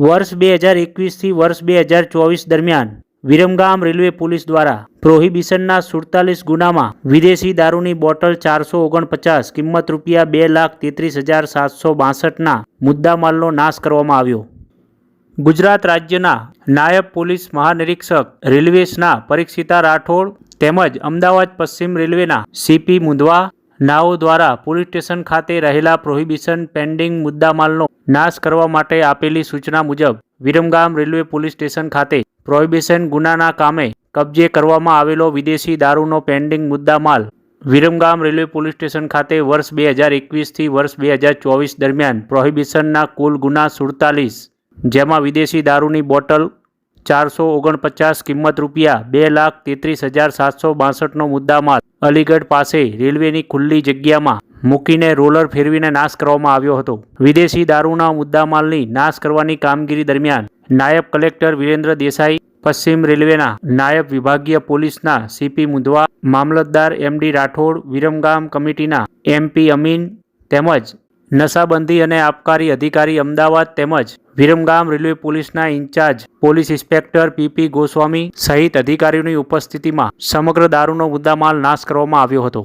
વર્ષ બે હજાર એકવીસથી વર્ષ બે હજાર ચોવીસ દરમિયાન વિરમગામ રેલવે પોલીસ દ્વારા પ્રોહિબિશનના સુડતાલીસ ગુનામાં વિદેશી દારૂની બોટલ ચારસો ઓગણપચાસ, કિંમત રૂપિયા બે લાખ તેત્રીસ હજાર સાતસો બાસઠના મુદ્દામાલનો નાશ કરવામાં આવ્યો. ગુજરાત રાજ્યના નાયબ પોલીસ મહાનિરીક્ષક રેલવેસના પરીક્ષિતા રાઠોડ તેમજ અમદાવાદ પશ્ચિમ રેલવેના સીપી મુંદવા નાઓ દ્વારા પોલીસ સ્ટેશન ખાતે રહેલા પ્રોહિબિશન પેન્ડિંગ મુદ્દામાલનો નાશ કરવા માટે આપેલી સૂચના મુજબ, વિરમગામ રેલવે પોલીસ સ્ટેશન ખાતે પ્રોહિબિશન ગુનાના કામે કબજે કરવામાં આવેલો વિદેશી દારૂનો પેન્ડિંગ મુદ્દામાલ વિરમગામ રેલવે પોલીસ સ્ટેશન ખાતે વર્ષ બે હજાર એકવીસથી વર્ષ બે હજાર ચોવીસ દરમિયાન પ્રોહિબિશનના કુલ ગુના સુડતાલીસ, જેમાં વિદેશી દારૂની બોટલ ચારસો ઓગણપચાસ કિંમત રૂપિયા, બે લાખ તેત્રીસ હજાર સાતસો બાસઠનો મુદ્દામાલ અલીગઢ પાસે રેલવેની ખુલ્લી જગ્યામાં મૂકીને રોલર ફેરવીને નાશ કરવામાં આવ્યો હતો. વિદેશી દારૂના મુદ્દામાલની નાશ કરવાની કામગીરી દરમિયાન નાયબ કલેક્ટર વિરેન્દ્ર દેસાઈ, પશ્ચિમ રેલવેના નાયબ વિભાગીય પોલીસના સીપી મુંધવા, મામલતદાર એમડી રાઠોડ, વિરમગામ કમિટીના એમપી અમીન તેમજ નશાબંધી અને આબકારી અધિકારી અમદાવાદ તેમજ Viramgam railway police incharge, police inspector PP Goswami સહિત અધિકારીઓની ઉપસ્થિતિમાં સમગ્ર દારૂનો મુદ્દામાલ નાશ કરવામાં આવ્યો હતો.